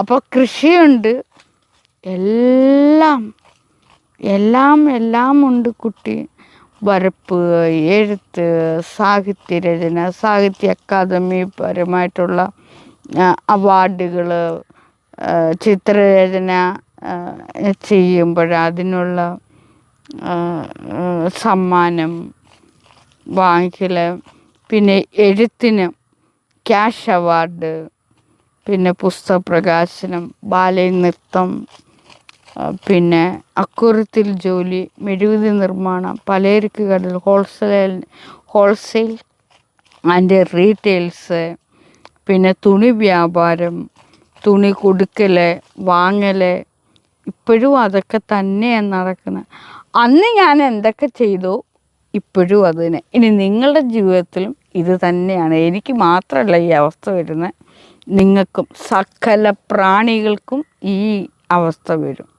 അപ്പോൾ കൃഷിയുണ്ട്. എല്ലാം എല്ലാം എല്ലാം ഉണ്ട് കുട്ടി. വരപ്പ് എഴുത്ത് സാഹിത്യരചന സാഹിത്യ അക്കാദമി പരമായിട്ടുള്ള അവാർഡുകൾ ചിത്രരചന ചെയ്യുമ്പോൾ അതിനുള്ള സമ്മാനം വാങ്ങിക്കൽ പിന്നെ എഴുത്തിന് ക്യാഷ് അവാർഡ് പിന്നെ പുസ്തക പ്രകാശനം ബാലയ നൃത്തം പിന്നെ അക്കുറത്തിൽ ജോലി മെഴുകുതി നിർമ്മാണം പലചരക്ക് കടൽ ഹോൾസെയിൽ ഹോൾസെയിൽ ആൻഡ് റീറ്റെയിൽസ് പിന്നെ തുണി വ്യാപാരം തുണി കൊടുക്കൽ വാങ്ങൽ ഇപ്പോഴും അതൊക്കെ തന്നെയാണ് നടക്കുന്നത്. അന്ന് ഞാൻ എന്തൊക്കെ ചെയ്തോ? ഇപ്പോഴും അതിനെ. ഇനി നിങ്ങളുടെ ജീവിതത്തിലും ഇത് തന്നെയാണ്. എനിക്ക് മാത്രമല്ല ഈ അവസ്ഥ വരുന്നത്. നിങ്ങൾക്കും സകല പ്രാണികൾക്കും ഈ അവസ്ഥ വരും.